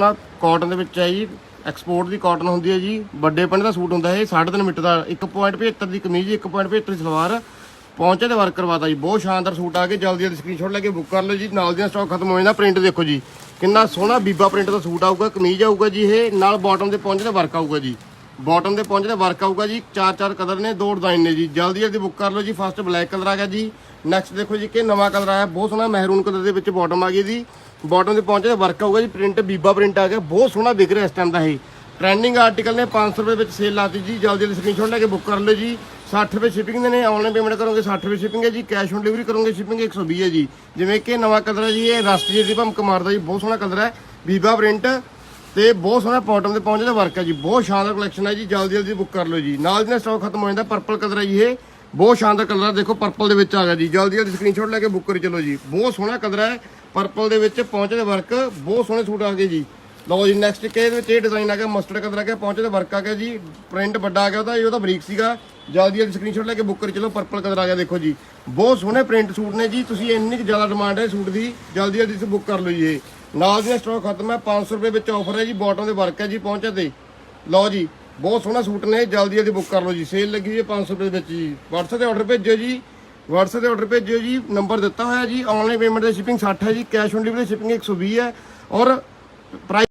ਨਾ ਕਾਟਨ ਦੇ ਵਿੱਚ ਹੈ ਜੀ ਐਕਸਪੋਰਟ ਦੀ ਕਾਟਨ ਹੁੰਦੀ ਹੈ ਜੀ, ਵੱਡੇ ਪਿੰਡ ਦਾ ਸੂਟ ਹੁੰਦਾ ਇਹ 3.5 ਮੀਟਰ ਦਾ 1.75 ਦੀ ਕਮੀਜ਼ 1.75 ਦੀ ਸਲਵਾਰ, ਪਹੁੰਚੇ ਤੇ ਵਰਕ ਕਰਵਾਤਾ ਜੀ, ਬਹੁਤ ਸ਼ਾਨਦਾਰ ਸੂਟ ਆ ਕੇ ਜਲਦੀ ਜਲਦੀ ਸਕਰੀਨਸ਼ਾਟ ਲੈ ਕੇ ਬੁੱਕ ਕਰ ਲਓ ਜੀ, ਨਾਲ ਦੀਆਂ ਸਟਾਕ ਖਤਮ ਹੋ ਜਾਂਦਾ ਪ੍ਰਿੰਟ ਦੇਖੋ ਜੀ, ਕਿੰਨਾ ਸੋਹਣਾ ਬੀਬਾ ਪ੍ਰਿੰਟ ਦਾ ਸੂਟ ਆਊਗਾ, ਕਮੀਜ਼ ਆਊਗਾ ਜੀ ਇਹ, ਨਾਲ ਬਾਟਮ 'ਤੇ ਪਹੁੰਚੇ ਤੇ ਵਰਕ ਆਊਗਾ ਜੀ। ਬਾਟਮ 'ਤੇ ਪਹੁੰਚੇ ਵਰਕ ਆਊਗਾ ਜੀ। ਚਾਰ ਚਾਰ ਕਲਰ ਨੇ, ਦੋ ਡਿਜ਼ਾਈਨ ਨੇ ਜੀ। ਜਲਦੀ ਜਲਦੀ ਬੁੱਕ ਕਰ ਲਓ ਜੀ। ਫਸਟ ਬਲੈਕ ਕਲਰ ਆ ਗਿਆ ਜੀ। ਨੈਕਸਟ ਦੇਖੋ ਜੀ ਕਿ ਨਵਾਂ ਕਲਰ ਆਇਆ। ਬਹੁਤ ਸੋਹਣਾ ਮਹਿਰੂਨ ਕਲਰ ਦੇ ਵਿੱਚ ਬਾਟਮ ਆ ਗਈ ਜੀ। ਬਾਟਮ 'ਤੇ ਪਹੁੰਚੇ ਤੇ ਵਰਕ ਆਊਗਾ ਜੀ। ਪ੍ਰਿੰਟ ਬੀਬਾ ਪ੍ਰਿੰਟ ਆ ਗਿਆ। ਬਹੁਤ ਸੋਹਣਾ ਵਿਕ ਰਿਹਾ ਇਸ ਟਾਈਮ ਦਾ ਇਹ। ਟ੍ਰੈਂਡਿੰਗ ਆਰਟੀਕਲ ਨੇ 500 ਰੁਪਏ ਵਿੱਚ ਸੇਲ ਲਾਤੀ ਜੀ। ਜਲਦੀ ਜਲਦੀ ਸਕਰੀਨਸ਼ਾਟ ਲੈ ਕੇ ਬੁੱਕ ਕਰ ਲਓ ਜੀ। 60 ਰੁਪਏ ਸ਼ਿਪਿੰਗ ਦੇ ਨੇ। ਆਨਲਾਈਨ ਪੇਮੈਂਟ ਕਰੋਗੇ 60 ਰੁਪਏ ਸ਼ਿਪਿੰਗ ਹੈ ਜੀ। ਕੈਸ਼ ਔਨ ਡਿਲੀਵਰੀ ਕਰੋਗੇ ਸ਼ਿਪਿੰਗ 120 ਹੈ ਜੀ। ਜਿਵੇਂ ਕਿ ਨਵਾਂ ਕਲਰ ਹੈ ਜੀ। ਇਹ ਰਸਟ ਜੀ ਦੀ ਭਮਕ ਮਾਰਦਾ ਜੀ। ਬਹੁਤ ਸੋਹਣਾ ਕਲਰ ਹੈ। ਬੀਬਾ ਪ੍ਰਿੰਟ ਤੇ ਬਹੁਤ ਸੋਹਣਾ ਬਾਟਮ 'ਤੇ ਪਹੁੰਚੇ ਦਾ ਵਰਕ ਹੈ ਜੀ। ਬਹੁਤ ਸ਼ਾਨਦਾਰ ਕਲੈਕਸ਼ਨ ਹੈ ਜੀ। ਜਲਦੀ ਜਲਦੀ ਬੁੱਕ ਕਰ ਲਓ ਜੀ। ਨਾਲ ਦੀ ਨਾਲ ਸਟਾਕ ਖਤਮ ਹੋ ਜਾਂਦਾ। ਪਰਪਲ ਕਲਰ ਹੈ ਜੀ ਇਹ। ਬਹੁਤ ਸ਼ਾਨਦਾਰ ਕਲਰ ਹੈ ਦੇਖੋ ਪਰਪਲ ਦੇ ਵਿੱਚ ਆ ਗਿਆ ਜੀ। ਜਲਦੀ ਜਲਦੀ ਸਕਰੀਨਸ਼ਾਟ ਲੈ ਕੇ ਬੁੱਕ ਕਰੀ ਚਲੋ ਜੀ। ਬਹੁਤ ਸੋਹਣਾ ਕਲਰ ਹੈ ਪਰਪਲ ਦੇ ਵਿੱਚ ਪਹੁੰਚੇ ਦੇ ਵਰਕ ਬਹੁਤ ਸੋਹਣੇ ਸੂਟ ਆ ਗਏ ਜੀ। ਲਓ ਜੀ ਨੈਕਸਟ ਕੇ ਦੇ ਵਿੱਚ ਇਹ ਡਿਜ਼ਾਈਨ ਆ ਗਿਆ। ਮਸਟਰਡ ਕਲਰ ਆ ਗਿਆ। ਪਹੁੰਚੇ ਤੇ ਵਰਕ ਆ ਗਿਆ ਜੀ। ਪ੍ਰਿੰਟ ਵੱਡਾ ਆ ਗਿਆ ਉਹਦਾ। ਇਹ ਉਹਦਾ ਬਰੀਕ ਸੀਗਾ। ਜਲਦੀ ਜਲਦੀ ਸਕਰੀਨਸ਼ਾਟ ਲੈ ਕੇ ਬੁੱਕ ਕਰੀ ਚਲੋ। ਪਰਪਲ ਕਲਰ ਆ ਗਿਆ, ਦੇਖੋ ਜੀ। ਬਹੁਤ ਸੋਹਣੇ ਪ੍ਰਿੰਟ ਸੂਟ ਨੇ ਜੀ। ਤੁਸੀਂ ਇੰਨੀ ਕੁ ਜ਼ਿਆਦਾ ਡਿਮਾਂਡ ਹੈ ਸੂਟ ਦੀ। ਜਲਦੀ ਜਲਦੀ ਬੁੱਕ ਕਰ ਲਓ ਜੀ ਇਹ। ਨਾਲ ਦੀ ਸਟਾਕ ਖਤਮ ਹੈ 500 ਰੁਪਏ ਵਿੱਚ ਆਫਰ ਹੈ ਜੀ ਬਾਟਮ ਦੇ ਵਰਕ ਹੈ ਜੀ ਪਹੁੰਚੇ ਤੇ ਲਓ ਜੀ, ਬਹੁਤ ਸੋਹਣਾ ਸੂਟ ਨੇ, ਜਲਦੀ ਜਲਦੀ ਬੁੱਕ ਕਰ ਲਓ ਜੀ ਸੇਲ ਲੱਗੀ ਹੋਈ ਹੈ 500 ਰੁਪਏ ਦੇ ਵਿੱਚ ਜੀ। WhatsApp ਤੇ ਆਰਡਰ ਭੇਜਿਓ ਜੀ, WhatsApp ਤੇ ਆਰਡਰ ਭੇਜਿਓ ਜੀ ਨੰਬਰ ਦਿੱਤਾ ਹੋਇਆ ਜੀ ਆਨਲਾਈਨ ਪੇਮੈਂਟ ਦੀ ਸ਼ਿਪਿੰਗ 60 ਹੈ ਜੀ ਕੈਸ਼ ਔਨ ਡਿਲੀਵਰੀ ਸ਼ਿਪਿੰਗ 120 ਹੈ ਔਰ ਪ੍ਰਾਈਸ